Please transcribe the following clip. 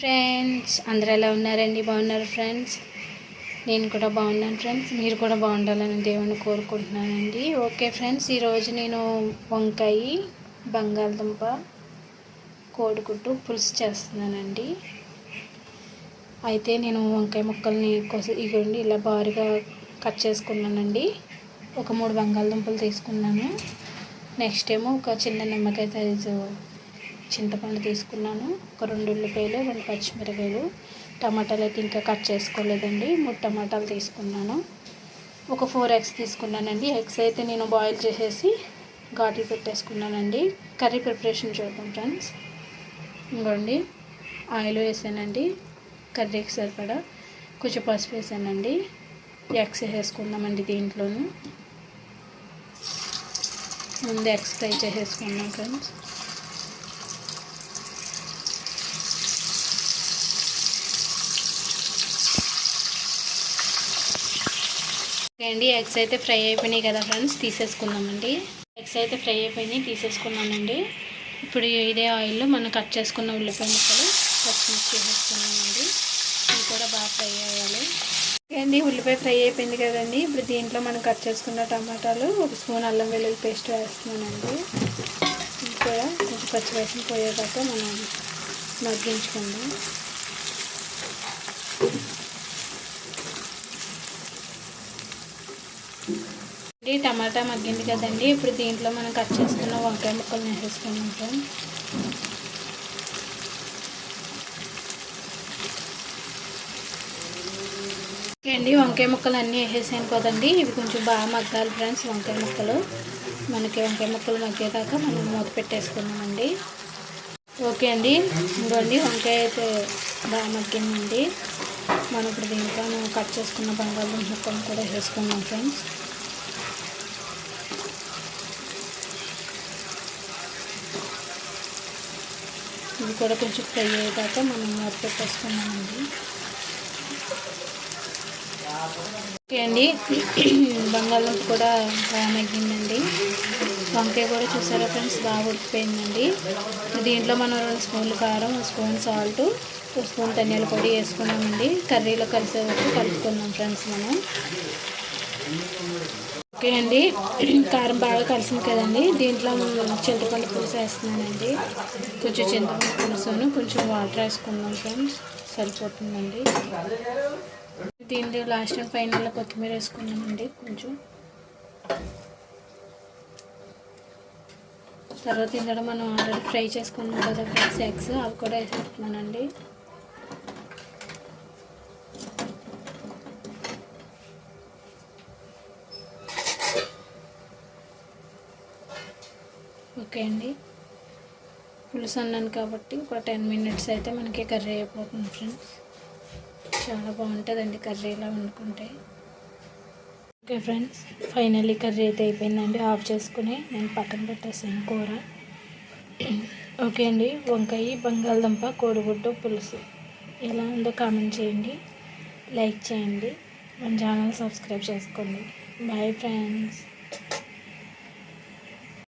Friends అందరూ ఎలా ఉన్నారండి? బాగున్నారు ఫ్రెండ్స్ నేను కూడా బాగున్నాను ఫ్రెండ్స్ మీరు కూడా బాగుండాలని దేవుని కోరుకుంటున్నానండి. ఓకే ఫ్రెండ్స్ ఈరోజు నేను వంకాయ బంగాళదుంప కోడిగుడ్డు పులుసు చేస్తున్నానండి. అయితే నేను వంకాయ ముక్కల్ని కొసి ఇవ్వండి ఇలా బారుగా కట్ చేసుకున్నానండి. ఒక మూడు బంగాళదుంపలు తీసుకున్నాను. నెక్స్ట్ ఏమో ఒక చిన్న నిమ్మకాయ సైజు చింతపండు తీసుకున్నాను. ఒక రెండు ఉల్లిపాయలు రెండు పచ్చిమిరకాయలు టమాటాలు అయితే ఇంకా కట్ చేసుకోలేదండి. మూడు టమాటాలు తీసుకున్నాను. ఒక ఫోర్ ఎగ్స్ తీసుకున్నానండి. ఎగ్స్ అయితే నేను బాయిల్ చేసేసి ఘాట్లు పెట్టేసుకున్నానండి. కర్రీ ప్రిపరేషన్ చూద్దాం ఫ్రెండ్స్. ఇంకోండి. ఆయిల్ వేసానండి. కర్రీకి సరిపడా కొంచెం పసుపు వేసానండి. ఎగ్స్ వేసుకుందామండి దీంట్లోనూ. ముందు ఎగ్స్ ఫ్రై చేసేసుకున్నాం ఫ్రెండ్స్. అండి ఎగ్స్ అయితే ఫ్రై అయిపోయినాయి కదా ఫ్రెండ్స్ తీసేసుకుందామండి. ఎగ్స్ అయితే ఫ్రై అయిపోయినాయి తీసేసుకున్నానండి ఇప్పుడు ఇదే ఆయిల్లో మనం కట్ చేసుకున్న ఉల్లిపాయ ముక్కలు పచ్చిమిర్చి వేసేసుకున్నామండి ఇవి కూడా బాగా ఫ్రై అవ్వాలి అండి ఉల్లిపాయ ఫ్రై అయిపోయింది కదండి. ఇప్పుడు దీంట్లో మనం కట్ చేసుకున్న టమాటాలు ఒక స్పూన్ అల్లం వెల్లుల్లి పేస్ట్ వేస్తున్నానండి. ఇది కూడా కొంచెం పోయే పోయేదాకా మనం మగ్గించుకుందాం. టమాటా మగ్గింది కదండి. ఇప్పుడు దీంట్లో మనం కట్ చేసుకున్న వంకాయ ముక్కలు వేసేసుకున్నాం ఓకే అండి వంకాయ ముక్కలు అన్నీ వేసేసాను కదండి ఇవి కొంచెం బాగా మగ్గాలి ఫ్రెండ్స్ వంకాయ ముక్కలు. మనకి వంకాయ ముక్కలు మగ్గేదాకా మనం మూత పెట్టేసుకున్నామండి ఓకే అండి ఇంకోండి వంకాయ అయితే బాగా మగ్గిందండి. మనం ఇప్పుడు దీంట్లో కట్ చేసుకున్న బంగాళం ముక్కలు కూడా వేసుకున్నాం ఫ్రెండ్స్. ఇది కూడా కొంచెం ఫ్రై అయ్యేదాకా మనం మూత పెట్టేసుకున్నామండి ఓకే అండి. బంగాళం కూడా బాగా మగ్గిందండి వంకాయ కూడా చూసారా ఫ్రెండ్స్? బాగా ఉడికిపోయిందండి. దీంట్లో మనం రెండు స్పూన్లు కారం ఒక స్పూన్ సాల్ట్ ఒక స్పూన్ ధనియాల పొడి వేసుకున్నామండి. కర్రీలో కలిసే వరకు కలుపుకున్నాం ఫ్రెండ్స్ మనం. ఓకే అండి. కారం బాగా కలిసింది కదండి. దీంట్లో చింతపండు పులుసు వేస్తున్నానండి. కొంచెం చింతపండు పులుసును కొంచెం వాటర్ వేసుకుందాం ఫ్రెండ్స్. సరిపోతుందండి. దీంట్లో లాస్ట్ ఫైనల్లో కొత్తిమీర వేసుకున్నామండి కొంచెం తర్వాత ఇందులో మనం ఆల్రెడీ ఫ్రై చేసుకున్నాం కదా ఫ్రెండ్స్ ఎగ్స్ అవి కూడా వేసేస్తున్నానండి ఓకే అండి. పులుసు అన్నాను కాబట్టి ఒక టెన్ మినిట్స్ అయితే మనకి కర్రీ అయిపోతుంది ఫ్రెండ్స్. చాలా బాగుంటుందండి కర్రీ ఇలా వండుకుంటే. ఓకే ఫ్రెండ్స్ ఫైనల్లీ కర్రీ అయితే అయిపోయిందండి. ఆఫ్ చేసుకుని నేను పక్కన పెట్టేసాను కూర. ఓకే అండి వంకాయ బంగాళదుంప కోడిగుడ్డు పులుసు. ఎలా ఉందో కామెంట్ చేయండి. లైక్ చేయండి. మన ఛానల్ సబ్స్క్రైబ్ చేసుకోండి. Bye friends.